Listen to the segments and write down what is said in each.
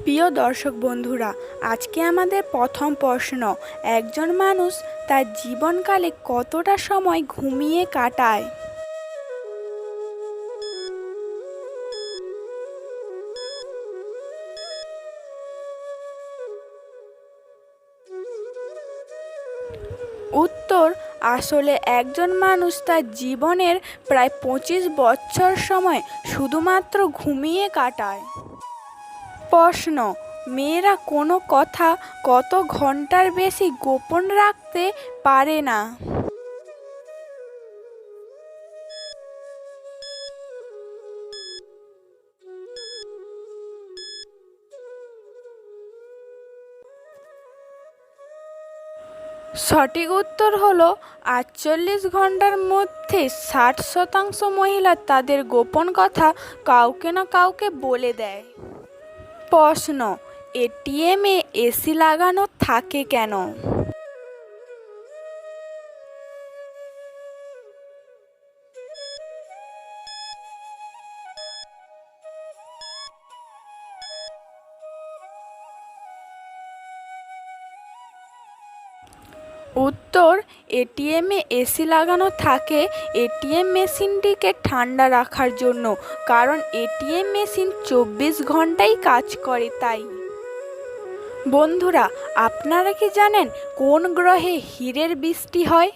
প্রিয় দর্শক বন্ধুরা, আজকে আমাদের প্রথম প্রশ্ন, একজন মানুষ তার জীবনকালে কতটা সময় ঘুমিয়ে কাটায়? উত্তর, আসলে একজন মানুষ তার জীবনের প্রায় পঁচিশ বছর সময় শুধুমাত্র ঘুমিয়ে কাটায়। প্রশ্ন। মেয়েরা কোনো কথা কত ঘণ্টার বেশি গোপন রাখতে পারে না। সঠিক উত্তর হল, আটচল্লিশ ঘণ্টার মধ্যে ষাট শতাংশ মহিলা তাদের গোপন কথা কাউকে না কাউকে বলে দেয়। প্রশ্ন এটিএমে এসি লাগানো থাকে কেন? উত্তর, এটিএমে এসি লাগানো থাকে। এটিএম মেশিনটিকে ঠান্ডা রাখার জন্য, কারণ এটিএম মেশিন চব্বিশ ঘন্টাই কাজ করে তাই। বন্ধুরা, আপনারা কি জানেন কোন গ্রহে হীরের বৃষ্টি হয়?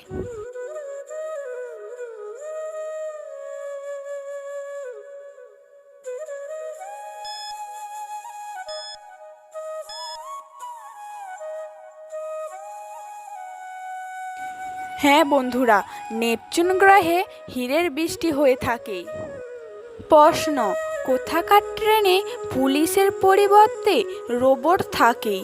হ্যাঁ বন্ধুরা, নেপচুন গ্রহে হীরের বৃষ্টি হয়ে থাকে। প্রশ্ন, কোথাকার ট্রেনে পুলিশের পরিবর্তে রোবট থাকে?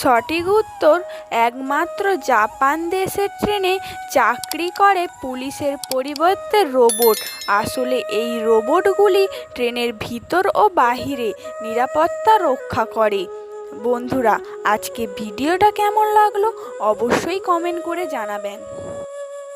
সঠিক উত্তর একমাত্র জাপান দেশের ট্রেনে চাকরি করে পুলিশের পরিবর্তে রোবট। আসলে এই রোবটগুলি ট্রেনের ভিতর ও বাহিরে নিরাপত্তা রক্ষা করে। বন্ধুরা, আজকে ভিডিওটা কেমন লাগল অবশ্যই কমেন্ট করে জানাবেন।